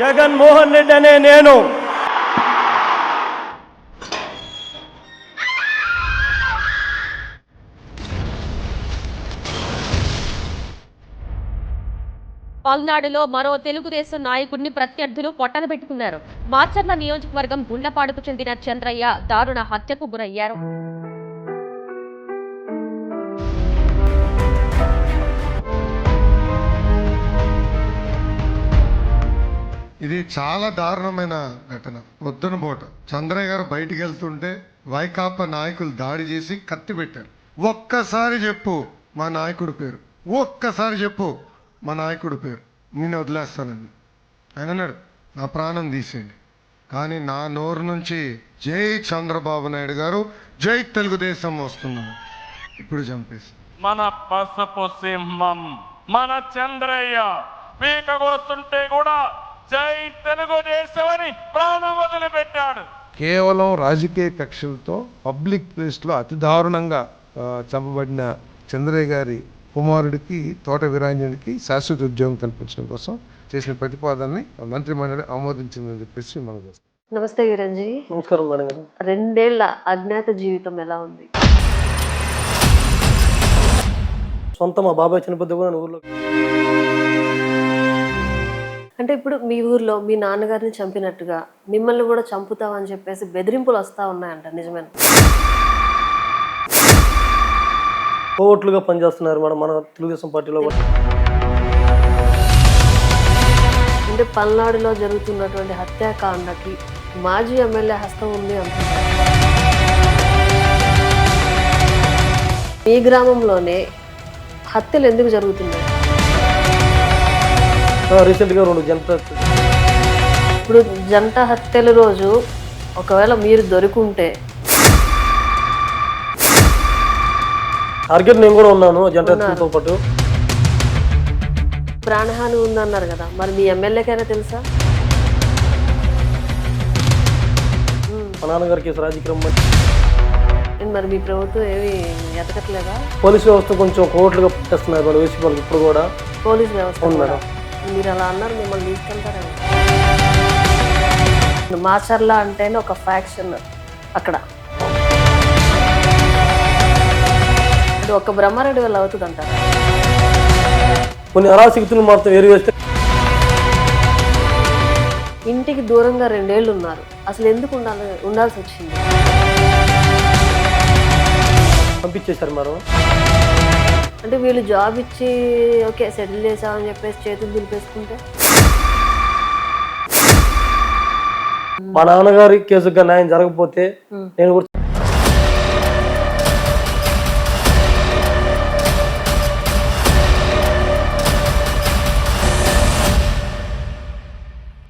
జగన్మోహన్ రెడ్డి అనే నేను. పల్నాడులో మరో తెలుగుదేశం నాయకుడిని ప్రత్యర్థులు పొట్టన పెట్టుకున్నారు. మాచర్ల నియోజకవర్గం గుండ్లపాడుకు చెందిన చంద్రయ్య దారుణ హత్యకు గురయ్యారు. చాలా దారుణమైన ఘటన. పొద్దున పూట చంద్రయ్య గారు బయటికి వెళ్తుంటే వైకాపా నాయకులు దాడి చేసి కత్తి పెట్టారు. ఒక్కసారి చెప్పు మా నాయకుడి పేరు. ఒక్కసారి చెప్పు మా నాయకుడి పేరు. నేను వదిలేస్తానండి. ఆయన అన్నాడు నా ప్రాణం తీసేయండి. కానీ నా నోరు నుంచి జై చంద్రబాబు నాయుడు గారు జై తెలుగుదేశం వస్తున్నాను ఇప్పుడు చంపేసి మన పసుపు సింహం మన చంద్రయ్య పీక కోస్తుంటే కూడా జై తెలుగుదేశం అని ప్రాణం వదిలిపెట్టాడు. కేవలం రాజకీయ కక్షలతో పబ్లిక్ ప్లేస్లో అతి దారుణంగా చంపబడిన చంద్రయ్య గారి కుమారుడికి తోట వీరాంజనికి శాశ్వత ఉద్యోగం కల్పించడం కోసం చేసిన ప్రతిపాదనని మంత్రి మండలి ఆమోదించిందని చెప్పేసి మనకు నమస్తే వీరంజీ. నమస్కారం మేడం గారు. రెండేళ్ళ అజ్ఞాత జీవితం ఎలా ఉంది? సొంత మా బాబాయ్ చనిపోతే కూడా ఊర్లో అంటే ఇప్పుడు మీ ఊర్లో మీ నాన్నగారిని చంపినట్టుగా మిమ్మల్ని కూడా చంపుతామని చెప్పేసి బెదిరింపులు వస్తా ఉన్నాయంట నిజమేనా? కోవట్లుగా పనిచేస్తున్నారు మేడం మన తెలుగుదేశం పార్టీలో కూడా. అంటే పల్నాడులో జరుగుతున్నటువంటి హత్యాకాండకి మాజీ ఎమ్మెల్యే హస్తం ఉంది అంటున్నారు. మీ గ్రామంలోనే హత్యలు ఎందుకు జరుగుతున్నాయి? రీసెంట్గా రెండు జంట ఇప్పుడు జంట హత్యల రోజు ఒకవేళ మీరు దొరికుంటే. టార్గెట్ నేను కూడా ఉన్నాను జంట హత్యలతో పాటు. ప్రాణహాని ఉందన్నారు కదా మరి మీ ఎమ్మెల్యేకైనా తెలుసా? మా నాన్నగారి కేసు రాజకీయం మరి మీ ప్రభుత్వం ఏమి ఎతకట్లేదా? పోలీస్ వ్యవస్థ కొంచెం కోవట్లుగా పనిచేస్తున్నారు మేడం వేసి ఇప్పుడు కూడా. పోలీస్ వ్యవస్థ కూడా. మేడం. మీరు అలా అన్నారు మిమ్మల్ని తీసుకెళ్తారేమో మాచర్ల అంటేనే ఒక ఫ్యాక్షన్ అక్కడ. ఒక బ్రహ్మారెడ్డి వల్ల అవుతుంది అంటారు కొన్ని అరాశక్తులు మాత్రం వేరు వేస్తే ఇంటికి దూరంగా రెండేళ్ళు ఉన్నారు. అసలు ఎందుకు ఉండాలి ఉండాల్సి వచ్చింది? పంపించేశారు మేడం అంటే వీళ్ళు జాబ్ ఇచ్చి ఓకే సెటిల్ చేసామని చెప్పేసి చేతులు దులిపేసుకుంటే? మా నాన్నగారి కేసుగా న్యాయం జరగకపోతే నేను కూడా